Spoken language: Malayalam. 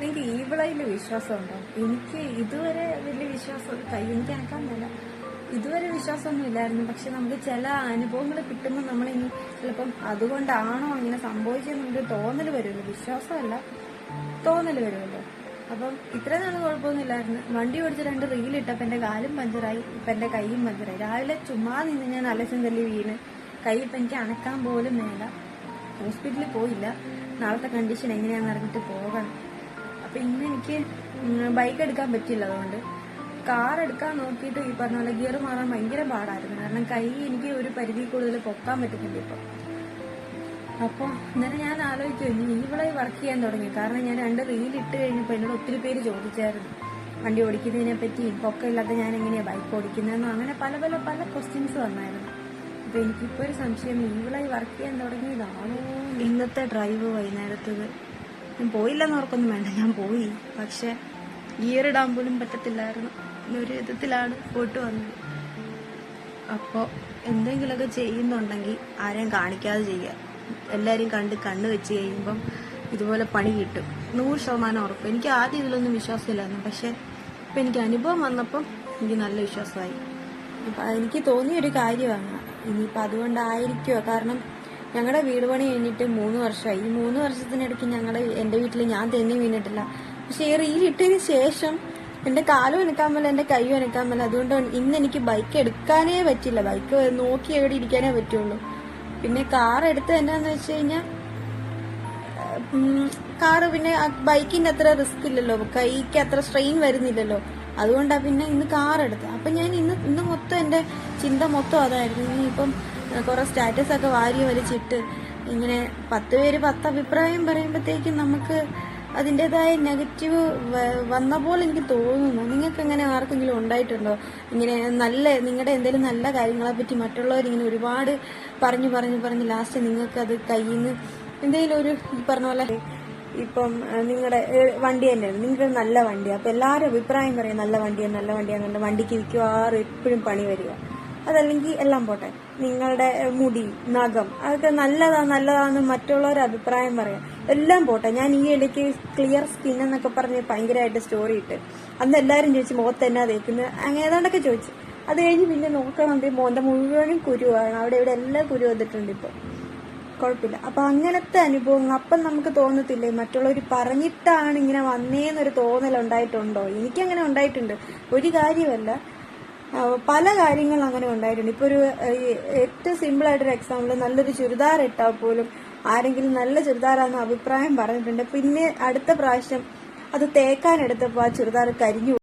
നിങ്ങൾക്ക് ഈവിളയിൽ വിശ്വാസമുണ്ടോ? എനിക്ക് ഇതുവരെ വലിയ വിശ്വാസം കൈ എനിക്ക് അനക്കാൻ തന്നെ ഇതുവരെ വിശ്വാസമൊന്നും ഇല്ലായിരുന്നു. പക്ഷെ നമുക്ക് ചില അനുഭവങ്ങൾ കിട്ടുമ്പോൾ നമ്മളിനി ചിലപ്പം അതുകൊണ്ടാണോ അങ്ങനെ സംഭവിച്ചത് നമുക്ക് തോന്നൽ വരുമല്ലോ. വിശ്വാസമല്ല തോന്നൽ വരുമല്ലോ. അപ്പം ഇത്ര നാൾ കുഴപ്പമൊന്നുമില്ലായിരുന്നു വണ്ടി ഓടിച്ച് രണ്ട് റീലിട്ടപ്പോൾ എന്റെ കാലും പഞ്ചറായി ഇപ്പം എന്റെ കൈയും പഞ്ചറായി. രാവിലെ ചുമ്മാ നിന്ന് ഞാൻ അലസം തല്ലി വീണ് കൈ ഇപ്പം എനിക്ക് അനക്കാൻ പോലും വേണ്ട ഹോസ്പിറ്റലിൽ പോയില്ല. നാളത്തെ കണ്ടീഷൻ എങ്ങനെയാണെന്ന് അറിഞ്ഞിട്ട് പോകണം. അപ്പൊ ഇന്ന് എനിക്ക് ബൈക്ക് എടുക്കാൻ പറ്റില്ല അതുകൊണ്ട്. കാർ എടുക്കാൻ നോക്കിയിട്ട് ഈ പറഞ്ഞ പോലെ ഗിയർ മാറാൻ ഭയങ്കര പാടായിരുന്നു. കാരണം കൈ എനിക്ക് ഒരു പരിധി കൂടുതൽ പൊക്കാൻ പറ്റുന്നില്ല ഇപ്പൊ. അപ്പൊ ഇന്നലെ ഞാൻ ആലോചിക്കും ഇനി ഇവിടെ വർക്ക് ചെയ്യാൻ തുടങ്ങി. കാരണം ഞാൻ രണ്ട് റീൽ ഇട്ട് കഴിഞ്ഞപ്പോൾ എന്നോട് ഒത്തിരി പേര് ചോദിച്ചായിരുന്നു. വണ്ടി ഓടിക്കുന്നതിനെ പറ്റി പൊക്കമില്ലാത്ത ഞാൻ എങ്ങനെയാ ബൈക്ക് ഓടിക്കുന്നതെന്നോ അങ്ങനെ പല പല പല ക്വസ്റ്റ്യൻസ് വന്നായിരുന്നു. അപ്പൊ എനിക്കിപ്പോ ഒരു സംശയം ഇവിടെ വർക്ക് ചെയ്യാൻ തുടങ്ങിയതാണോ? ഇന്നത്തെ ഡ്രൈവ് വൈകുന്നേരത്തത്. ഞാൻ പോയില്ലെന്ന് ഓർക്കൊന്നും വേണ്ട ഞാൻ പോയി. പക്ഷെ ഗിയറിടാൻ പോലും പറ്റത്തില്ലായിരുന്നു. ഒരു വിധത്തിലാണ് പോയിട്ട് വന്നത്. അപ്പോൾ എന്തെങ്കിലുമൊക്കെ ചെയ്യുന്നുണ്ടെങ്കിൽ ആരെയും കാണിക്കാതെ ചെയ്യുക. എല്ലാവരും കണ്ട് കണ്ണ് വെച്ച് കഴിയുമ്പം ഇതുപോലെ പണി കിട്ടും. നൂറ് ശതമാനം ഉറപ്പ്. എനിക്ക് ആദ്യം ഇതിലൊന്നും വിശ്വാസമില്ലായിരുന്നു. പക്ഷെ ഇപ്പം എനിക്ക് അനുഭവം വന്നപ്പം എനിക്ക് നല്ല വിശ്വാസമായി. അപ്പം എനിക്ക് തോന്നിയൊരു കാര്യമാണ്. ഇനിയിപ്പോൾ അതുകൊണ്ടായിരിക്കുമോ കാരണം ഞങ്ങളുടെ വീട് പണി കഴിഞ്ഞിട്ട് മൂന്ന് വർഷമായി ഈ മൂന്ന് വർഷത്തിനിടയ്ക്ക് ഞങ്ങളുടെ എന്റെ വീട്ടിൽ ഞാൻ തെന്നി വീണിട്ടില്ല. പക്ഷെ ഈ റീൽ ഇട്ടതിന് ശേഷം എന്റെ കാലും അനക്കാൻ മേല എന്റെ കൈയും അനക്കാൻ മേല. അതുകൊണ്ട് ഇന്ന് എനിക്ക് ബൈക്ക് എടുക്കാനേ പറ്റില്ല. ബൈക്ക് നോക്കി എവിടെ ഇരിക്കാനേ പറ്റുള്ളൂ. പിന്നെ കാർ എടുത്ത് എന്നാന്ന് വെച്ച് കഴിഞ്ഞാൽ കാറ് പിന്നെ ബൈക്കിന്റെ അത്ര റിസ്ക് ഇല്ലല്ലോ. കൈക്ക് അത്ര സ്ട്രെയിൻ വരുന്നില്ലല്ലോ. അതുകൊണ്ടാണ് പിന്നെ ഇന്ന് കാർ എടുത്തത്. അപ്പൊ ഞാൻ ഇന്ന് ഇന്ന് മൊത്തം എന്റെ ചിന്ത മൊത്തം അതായിരുന്നു. ഇനിയിപ്പം കുറെ സ്റ്റാറ്റസ് ഒക്കെ വാരി വലിച്ചിട്ട് ഇങ്ങനെ പത്ത് പേര് പത്ത് അഭിപ്രായം പറയുമ്പോഴത്തേക്കും നമുക്ക് അതിന്റെതായ നെഗറ്റീവ് വന്ന പോലെ എനിക്ക് തോന്നുന്നു. നിങ്ങൾക്ക് അങ്ങനെ ആർക്കെങ്കിലും ഉണ്ടായിട്ടുണ്ടോ? ഇങ്ങനെ നല്ല നിങ്ങളുടെ എന്തെങ്കിലും നല്ല കാര്യങ്ങളെ പറ്റി മറ്റുള്ളവർ ഇങ്ങനെ ഒരുപാട് പറഞ്ഞു പറഞ്ഞു പറഞ്ഞ് ലാസ്റ്റ് നിങ്ങൾക്ക് അത് കയ്യിൽ നിന്ന് എന്തെങ്കിലും ഒരു ഈ പറഞ്ഞ പോലെ ഇപ്പം നിങ്ങളുടെ വണ്ടി തന്നെയാണ്. നിങ്ങൾക്ക് നല്ല വണ്ടിയാണ് അപ്പൊ എല്ലാവരും അഭിപ്രായം പറയും നല്ല വണ്ടിയാണ് നല്ല വണ്ടിയാണ് വണ്ടിക്ക് മിക്കവാറും എപ്പോഴും പണി വരിക. അതല്ലെങ്കിൽ എല്ലാം പോട്ടെ. നിങ്ങളുടെ മുടി നഖം അതൊക്കെ നല്ലതാ നല്ലതാന്ന് മറ്റുള്ളവർ അഭിപ്രായം പറയാം. എല്ലാം പോട്ടെ. ഞാൻ ഈ ഇടയ്ക്ക് ക്ലിയർ സ്കിൻ എന്നൊക്കെ പറഞ്ഞ് ഭയങ്കരമായിട്ട് സ്റ്റോറി ഇട്ട് അന്ന് എല്ലാവരും ചോദിച്ചു മുഖത്ത് എന്നാ തേക്കുന്നത് അങ്ങനെ ഏതാണ്ടൊക്കെ ചോദിച്ചു. അത് കഴിഞ്ഞ് പിന്നെ നോക്കണം മോന്റെ മുഴുവനും കുരുവാണ് അവിടെ ഇവിടെ എല്ലാം കുരു വന്നിട്ടുണ്ട് ഇപ്പൊ. കുഴപ്പമില്ല. അപ്പൊ അങ്ങനത്തെ അനുഭവങ്ങൾ അപ്പം നമുക്ക് തോന്നത്തില്ലേ? മറ്റുള്ളവർ പറഞ്ഞിട്ടാണ് ഇങ്ങനെ വന്നേന്നൊരു തോന്നൽ ഉണ്ടായിട്ടുണ്ടോ എനിക്കങ്ങനെ ഉണ്ടായിട്ടുണ്ട്. ഒരു കാര്യമല്ല. പല കാര്യങ്ങൾ അങ്ങനെ ഉണ്ടായിട്ടുണ്ട്. ഇപ്പൊ ഒരു ഏറ്റവും സിമ്പിൾ ആയിട്ടൊരു എക്സാമ്പിൾ നല്ലൊരു ചുരിദാർ ഇട്ടാൽ പോലും ആരെങ്കിലും നല്ല ചുരിദാറാന്ന് അഭിപ്രായം പറഞ്ഞിട്ടുണ്ട്. പിന്നെ അടുത്ത പ്രാവശ്യം അത് തേക്കാൻ എടുത്തപ്പോൾ ആ ചുരിദാർ കരിഞ്ഞു